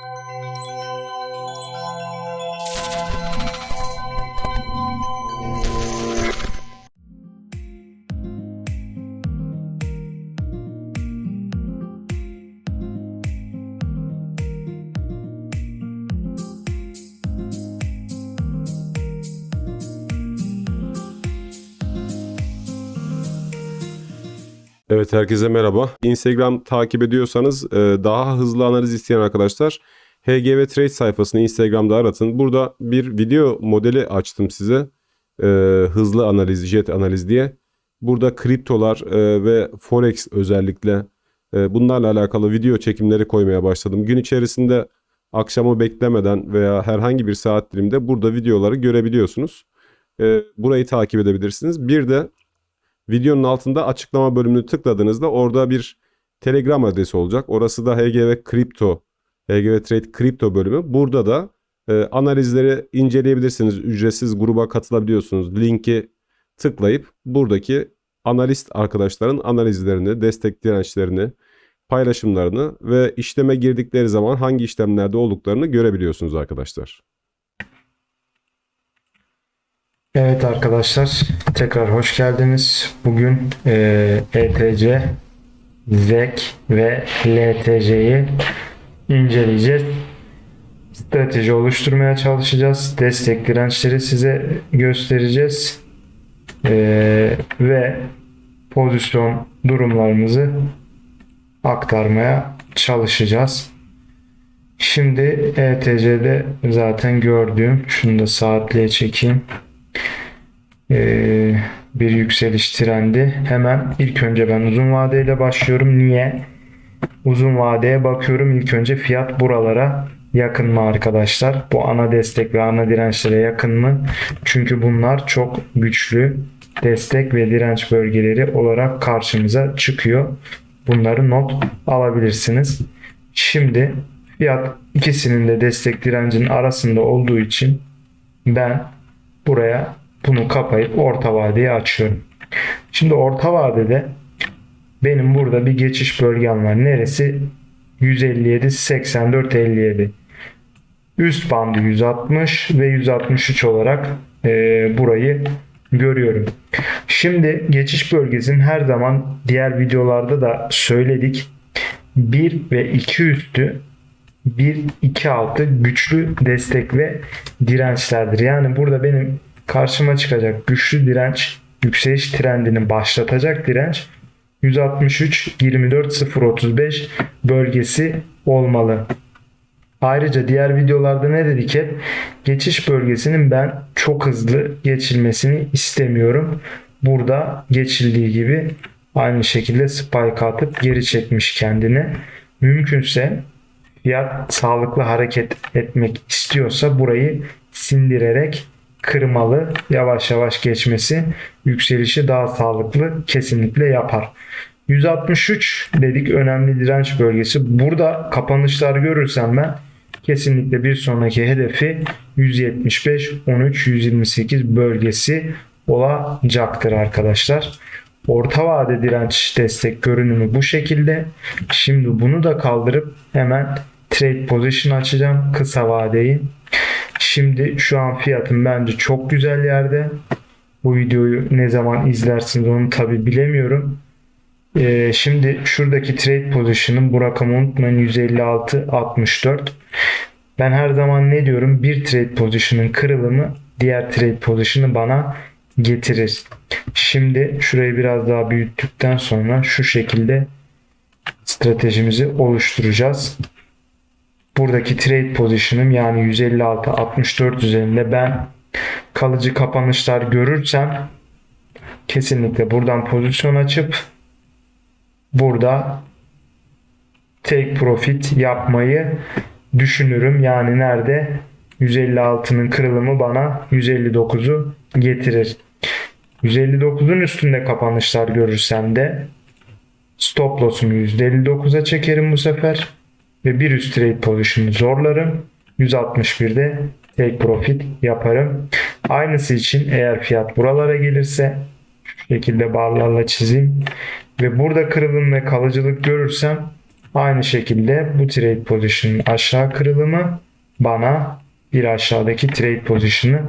Música Evet herkese merhaba. Instagram takip ediyorsanız e, daha hızlı analiz isteyen arkadaşlar HGV Trade sayfasını Instagram'da aratın. Burada bir video modeli açtım size. E, hızlı analiz, jet analiz diye. Burada kriptolar e, ve forex özellikle bunlarla alakalı video çekimleri koymaya başladım. Gün içerisinde akşamı beklemeden veya herhangi bir saat diliminde burada videoları görebiliyorsunuz. Burayı takip edebilirsiniz. Bir de Videonun altında açıklama bölümünü tıkladığınızda orada bir Telegram adresi olacak. Orası da HGV Kripto, HGV Trade Kripto bölümü. Burada da e, analizleri inceleyebilirsiniz. Ücretsiz gruba katılabiliyorsunuz. Linki tıklayıp buradaki analist arkadaşların analizlerini, destek dirençlerini, paylaşımlarını ve işleme girdikleri zaman hangi işlemlerde olduklarını görebiliyorsunuz arkadaşlar. Evet arkadaşlar tekrar hoş geldiniz. Bugün e, ETC, ZEK ve LTC'yi inceleyeceğiz. Strateji oluşturmaya çalışacağız. Destek dirençleri size göstereceğiz. E, ve pozisyon durumlarımızı aktarmaya çalışacağız. Şimdi ETC'de zaten gördüğüm, şunu da saatliğe çekeyim. Ee, bir yükseliş trendi. Hemen ilk önce ben uzun vadeyle başlıyorum. Niye? Uzun vadeye bakıyorum. İlk önce fiyat buralara yakın mı arkadaşlar? Bu ana destek ve ana dirençlere yakın mı? Çünkü bunlar çok güçlü destek ve direnç bölgeleri olarak karşımıza çıkıyor. Bunları not alabilirsiniz. Şimdi fiyat ikisinin de destek direncinin arasında olduğu için ben buraya bunu kapayıp orta vadeyi açıyorum. Şimdi orta vadede benim burada bir geçiş bölgem var. Neresi? 157, 84, 57. Üst bandı 160 ve 163 olarak e, burayı görüyorum. Şimdi geçiş bölgesinin her zaman diğer videolarda da söyledik. 1 ve 2 üstü 1 2 altı güçlü destek ve dirençlerdir. Yani burada benim karşıma çıkacak güçlü direnç, yükseliş trendini başlatacak direnç 163 24 035 bölgesi olmalı. Ayrıca diğer videolarda ne dedik hep? Geçiş bölgesinin ben çok hızlı geçilmesini istemiyorum. Burada geçildiği gibi aynı şekilde spike atıp geri çekmiş kendini. Mümkünse fiyat sağlıklı hareket etmek istiyorsa burayı sindirerek kırmalı, yavaş yavaş geçmesi yükselişi daha sağlıklı kesinlikle yapar. 163 dedik önemli direnç bölgesi. Burada kapanışlar görürsem ben kesinlikle bir sonraki hedefi 175 13 128 bölgesi olacaktır arkadaşlar. Orta vade direnç destek görünümü bu şekilde. Şimdi bunu da kaldırıp hemen trade position açacağım kısa vadeyi. Şimdi şu an fiyatım bence çok güzel yerde. Bu videoyu ne zaman izlersiniz onu tabi bilemiyorum. Ee, şimdi şuradaki trade position'ım bu rakamı unutmayın 156 64. Ben her zaman ne diyorum? Bir trade position'ın kırılımı diğer trade position'ı bana getirir. Şimdi şurayı biraz daha büyüttükten sonra şu şekilde stratejimizi oluşturacağız buradaki trade pozisyonum yani 156 64 üzerinde ben kalıcı kapanışlar görürsem kesinlikle buradan pozisyon açıp burada take profit yapmayı düşünürüm. Yani nerede 156'nın kırılımı bana 159'u getirir. 159'un üstünde kapanışlar görürsem de stop loss'umu %59'a çekerim bu sefer ve bir üst trade pozisyonu zorlarım. 161'de take profit yaparım. Aynısı için eğer fiyat buralara gelirse şu şekilde barlarla çizeyim ve burada kırılım ve kalıcılık görürsem Aynı şekilde bu trade position'ın aşağı kırılımı bana bir aşağıdaki trade position'ı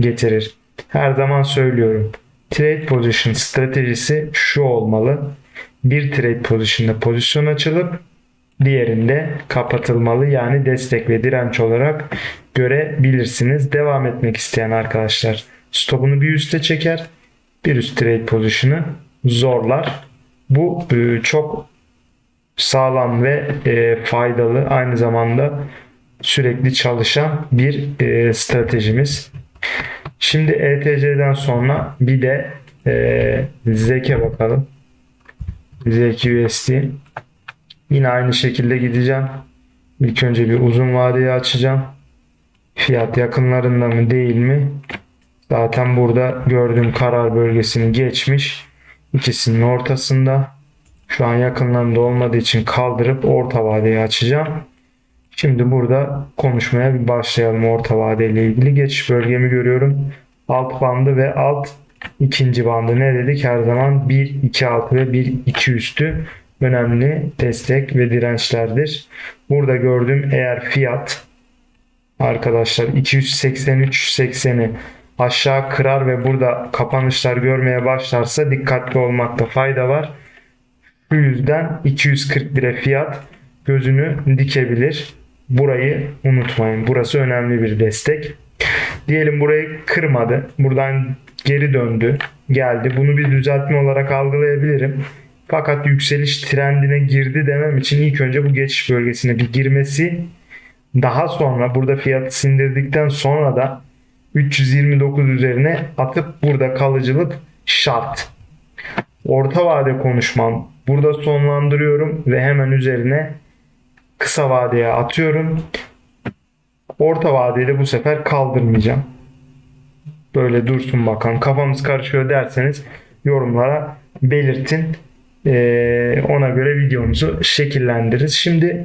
getirir. Her zaman söylüyorum. Trade position stratejisi şu olmalı. Bir trade position'da pozisyon açılıp diğerinde kapatılmalı. Yani destek ve direnç olarak görebilirsiniz. Devam etmek isteyen arkadaşlar stopunu bir üste çeker. Bir üst trade pozisyonu zorlar. Bu e, çok sağlam ve e, faydalı aynı zamanda sürekli çalışan bir e, stratejimiz. Şimdi ETC'den sonra bir de ZEK'e bakalım. ZEK USD. Yine aynı şekilde gideceğim. İlk önce bir uzun vadeyi açacağım. Fiyat yakınlarında mı değil mi? Zaten burada gördüğüm karar bölgesini geçmiş. İkisinin ortasında. Şu an yakınlarında olmadığı için kaldırıp orta vadeyi açacağım. Şimdi burada konuşmaya bir başlayalım orta vadeyle ilgili. Geçiş bölgemi görüyorum. Alt bandı ve alt ikinci bandı ne dedik? Her zaman 1, 2 altı ve 1, 2 üstü önemli destek ve dirençlerdir. Burada gördüğüm eğer fiyat arkadaşlar 283.80'i aşağı kırar ve burada kapanışlar görmeye başlarsa dikkatli olmakta fayda var. Bu yüzden 241'e fiyat gözünü dikebilir. Burayı unutmayın. Burası önemli bir destek. Diyelim burayı kırmadı. Buradan geri döndü. Geldi. Bunu bir düzeltme olarak algılayabilirim. Fakat yükseliş trendine girdi demem için ilk önce bu geçiş bölgesine bir girmesi daha sonra burada fiyatı sindirdikten sonra da 329 üzerine atıp burada kalıcılık şart. Orta vade konuşmam burada sonlandırıyorum ve hemen üzerine kısa vadeye atıyorum. Orta vadeyi bu sefer kaldırmayacağım. Böyle dursun bakalım. Kafamız karışıyor derseniz yorumlara belirtin. Ee, ona göre videomuzu şekillendiririz. Şimdi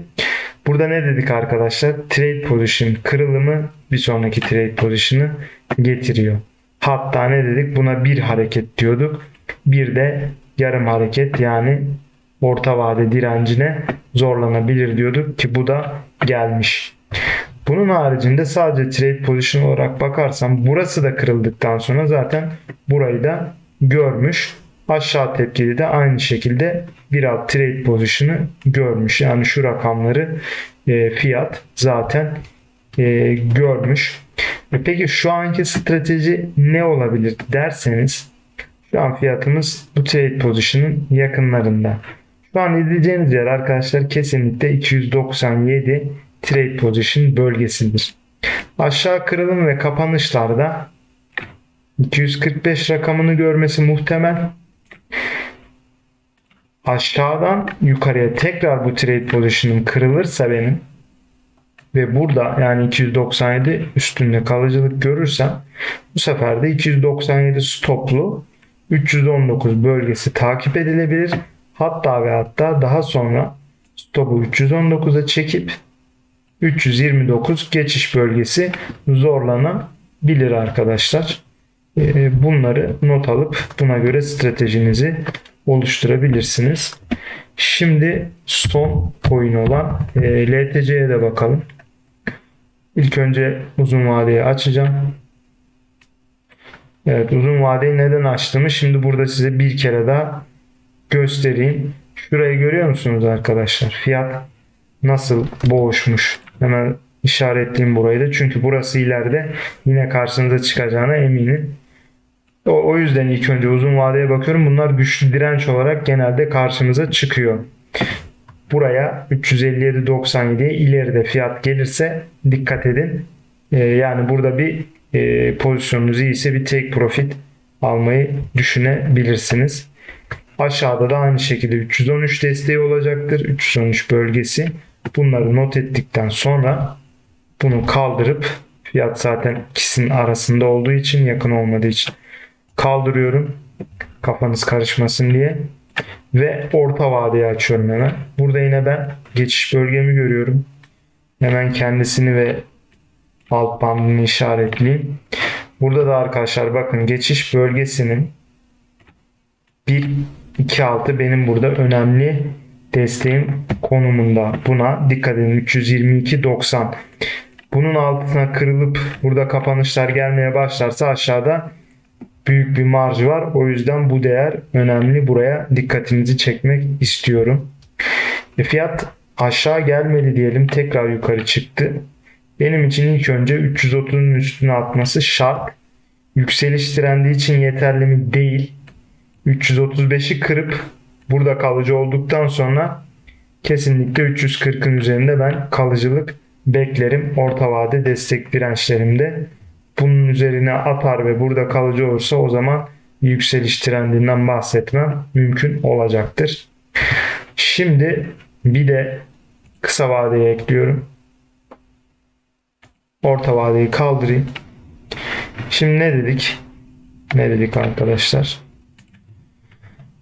burada ne dedik arkadaşlar? Trade position kırılımı bir sonraki trade position'ı getiriyor. Hatta ne dedik? Buna bir hareket diyorduk. Bir de yarım hareket yani orta vade direncine zorlanabilir diyorduk ki bu da gelmiş. Bunun haricinde sadece trade position olarak bakarsam burası da kırıldıktan sonra zaten burayı da görmüş. Aşağı tepkili de aynı şekilde bir alt trade pozisyonu görmüş. Yani şu rakamları e, fiyat zaten e, görmüş. E peki şu anki strateji ne olabilir derseniz şu an fiyatımız bu trade pozisyonun yakınlarında. Şu an izleyeceğiniz yer arkadaşlar kesinlikle 297 trade position bölgesidir. Aşağı kırılım ve kapanışlarda 245 rakamını görmesi muhtemel. Aşağıdan yukarıya tekrar bu trade position'ım kırılırsa benim ve burada yani 297 üstünde kalıcılık görürsem bu sefer de 297 stoplu 319 bölgesi takip edilebilir. Hatta ve hatta daha sonra stopu 319'a çekip 329 geçiş bölgesi zorlanabilir arkadaşlar. Ee, Bunları not alıp buna göre stratejinizi oluşturabilirsiniz. Şimdi son coin olan e, LTC'ye de bakalım. İlk önce uzun vadeyi açacağım. Evet uzun vadeyi neden açtığımı şimdi burada size bir kere daha göstereyim. Şurayı görüyor musunuz arkadaşlar? Fiyat nasıl boğuşmuş. Hemen işaretleyeyim burayı da. Çünkü burası ileride yine karşınıza çıkacağına eminim. O, o yüzden ilk önce uzun vadeye bakıyorum. Bunlar güçlü direnç olarak genelde karşımıza çıkıyor. Buraya 357.97'ye ileride fiyat gelirse dikkat edin. Ee, yani burada bir e, pozisyonunuz iyiyse bir take profit almayı düşünebilirsiniz. Aşağıda da aynı şekilde 313 desteği olacaktır. 313 bölgesi. Bunları not ettikten sonra bunu kaldırıp fiyat zaten ikisinin arasında olduğu için yakın olmadığı için kaldırıyorum. Kafanız karışmasın diye. Ve orta vadeyi açıyorum hemen. Burada yine ben geçiş bölgemi görüyorum. Hemen kendisini ve alt bandını işaretleyeyim. Burada da arkadaşlar bakın geçiş bölgesinin 1 2 6 benim burada önemli desteğin konumunda. Buna dikkat edin 322.90. Bunun altına kırılıp burada kapanışlar gelmeye başlarsa aşağıda büyük bir marj var. O yüzden bu değer önemli. Buraya dikkatinizi çekmek istiyorum. E, fiyat aşağı gelmedi diyelim. Tekrar yukarı çıktı. Benim için ilk önce 330'un üstüne atması şart. Yükseliş trendi için yeterli mi? Değil. 335'i kırıp burada kalıcı olduktan sonra kesinlikle 340'ın üzerinde ben kalıcılık beklerim. Orta vade destek dirençlerimde. Üzerine atar ve burada kalıcı olursa o zaman yükseliş trendinden bahsetmem mümkün olacaktır. Şimdi bir de kısa vadeye ekliyorum. Orta vadeyi kaldırayım. Şimdi ne dedik? Ne dedik arkadaşlar?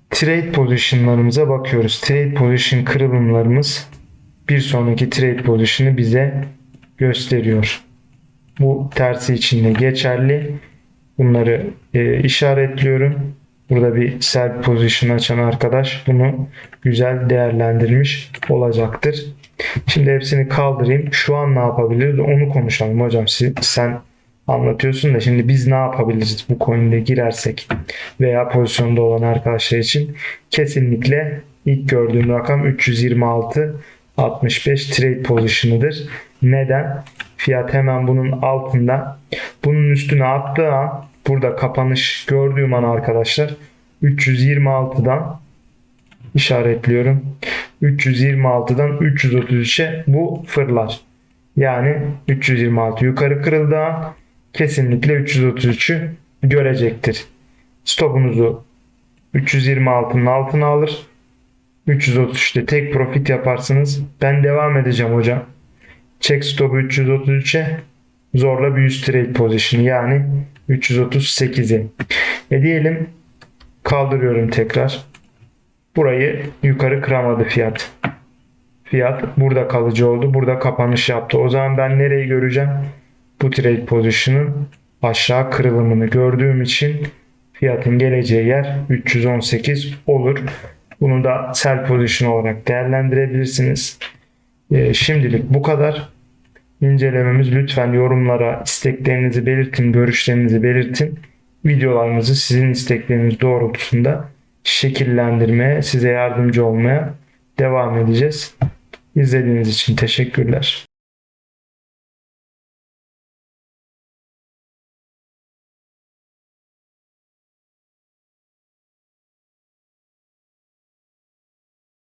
Trade position'larımıza bakıyoruz. Trade position kırılımlarımız bir sonraki trade position'ı bize gösteriyor. Bu tersi için de geçerli. Bunları e, işaretliyorum. Burada bir sell position açan arkadaş bunu güzel değerlendirmiş olacaktır. Şimdi hepsini kaldırayım. Şu an ne yapabiliriz? Onu konuşalım hocam. Siz, sen anlatıyorsun da şimdi biz ne yapabiliriz bu coin'de girersek veya pozisyonda olan arkadaşlar için kesinlikle ilk gördüğüm rakam 326 65 trade position'ıdır. Neden? Fiyat hemen bunun altında. Bunun üstüne attığı an burada kapanış gördüğüm an arkadaşlar 326'dan işaretliyorum. 326'dan 333'e bu fırlar. Yani 326 yukarı kırıldığı an kesinlikle 333'ü görecektir. Stopunuzu 326'nın altına alır. 333'te tek profit yaparsınız. Ben devam edeceğim hocam. Check stopu 333'e zorla bir üst trade position yani 338'i. E diyelim kaldırıyorum tekrar. Burayı yukarı kıramadı fiyat. Fiyat burada kalıcı oldu. Burada kapanış yaptı. O zaman ben nereyi göreceğim? Bu trade position'ın aşağı kırılımını gördüğüm için fiyatın geleceği yer 318 olur. Bunu da sell position olarak değerlendirebilirsiniz. Ee, şimdilik bu kadar. İncelememiz lütfen yorumlara isteklerinizi belirtin, görüşlerinizi belirtin. Videolarımızı sizin istekleriniz doğrultusunda şekillendirmeye, size yardımcı olmaya devam edeceğiz. İzlediğiniz için teşekkürler.